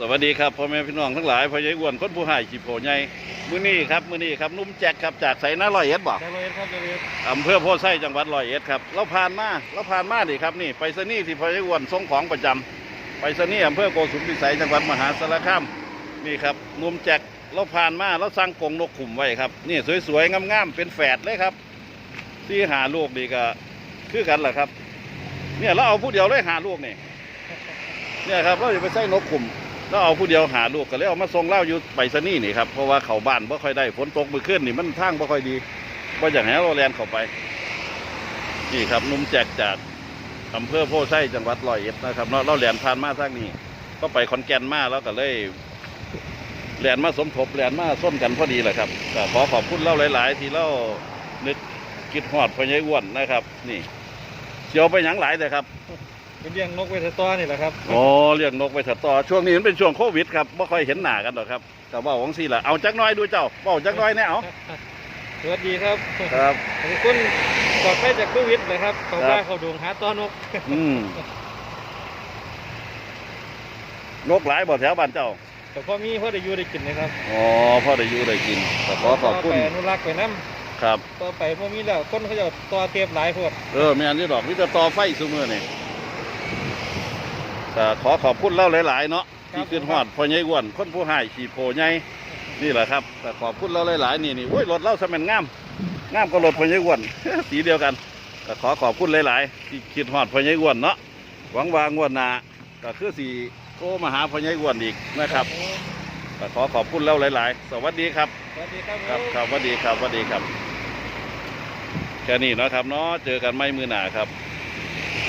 สวัสดีครับพ่อแม่พี่น้องทั้งหลายพ่อใหญ่อ้วนคนผู้ให้ขีโผใหญ่มื้อนี้ครับมื้อนี้ครับนุ่มแจ็คครับจากไสนาร้อยเอ็ดบอกได้เลยครับได้เลยอำเภอโพธิ์ไส้จังหวัดร้อยเอ็ดครับเราผ่านมาเราผ่านมาดิครับนี่ไปสนีย์ที่พ่อใหญ่อ้วนส่งของประจำไปสนีย์อำเภอโกสุมพิสัยจังหวัดมหาสารคามนี่ครับนุ่มแจ็คเราผ่านมาเราสั่งกรงนกขุมไว้ครับนี่สวยๆงามๆเป็นแฝดเลยครับที่หาลูกดีก็คือกันแหละครับ เนี่ยเราเอาผู้เดียวเลยหาลูกนี่เนี่ยครับเราจะไปใส่นกขุม เราเอาผู้เดียวหาลูกก็เลยเอามาส่งเล่าอยู่ไปสนี่นี่ครับเพราะว่าเขาบ้านบ่ค่อยได้ฝนตกมือขึ้นนี่มันทางบ่ค่อยดีบ่อย่างให้เราแลนเข้าไปนี่ครับนุ่มแจกจากอำเภอโพไส้จังหวัดร้อยเอ็ดนะครับเนาะเราแลนผ่านมาทางนี้ ก็ไปขอนแก่นมาแล้วก็เลยแลนมาสมทบแลนมาส้นกันพอดีแหละครับขอขอบคุณเล่าหลาย ๆ ที่เล่านึกคิดฮอดพญายอ้วนนะครับ นี่เสียวไปหยังหลายแต่ครับ เป็นเลี้ยงนกเวทตัวนี่แหละครับโอ้เลี้ยงนกไปถัดต่อช่วงนี้มันเป็นช่วงโควิดครับไม่ค่อยเห็นหน้ากันหรอกครับแต่ว่าของสี่ละเอาจักหน้อยดูเจ้าเบ้าจักหน้อยแน่เอาสวัสดีครับครับ ขอบคุณปลอดภัยจากโควิดเลยครับเขาครัว่าบเขาดงหาต้อนนกอืมนกหลายบ่แถวบ้านเจ้าแต่พอมีพอได้อยู่ได้กินนะครับอ๋อพ่อได้อยู่ได้กินแต่ขอขอบคุณไปอนุรักษ์ไปน้ครับำต่อไปพอมีแล้วคนเขาจะต่อเทียบหลายพวกเออแม่นนี่ดอกมิจะต่อไฟซุมือนี่ แต่ขอขอบคุณเล่าหลาย ๆ เนาะที่ขึ้นฮอดพ่อใหญ่อ้วนคนผู้ให้ขี่โพใหญ่นี่แหละครับแต่ขอบคุณเล่าหลาย ๆ นี่นี่โอ้ยรถเล่าสมันงามงามก็รถพ่อใหญ่อ้วน สีเดียวกันก็ขอขอบคุณหลาย ๆ ที่คิดฮอดพ่อใหญ่อ้วนเนาะหวังวางวดหนาก็คือสีโทรมาหาพ่อใหญ่อ้วนอีกนะครับก็ขอขอบคุณเล่าหลาย ๆ สวัสดีครับสวัสดีครับครับครับสวัสดีครับสวัสดีครับแค่นี้เนาะครับเนาะเจอกันไม่มือหนาครับ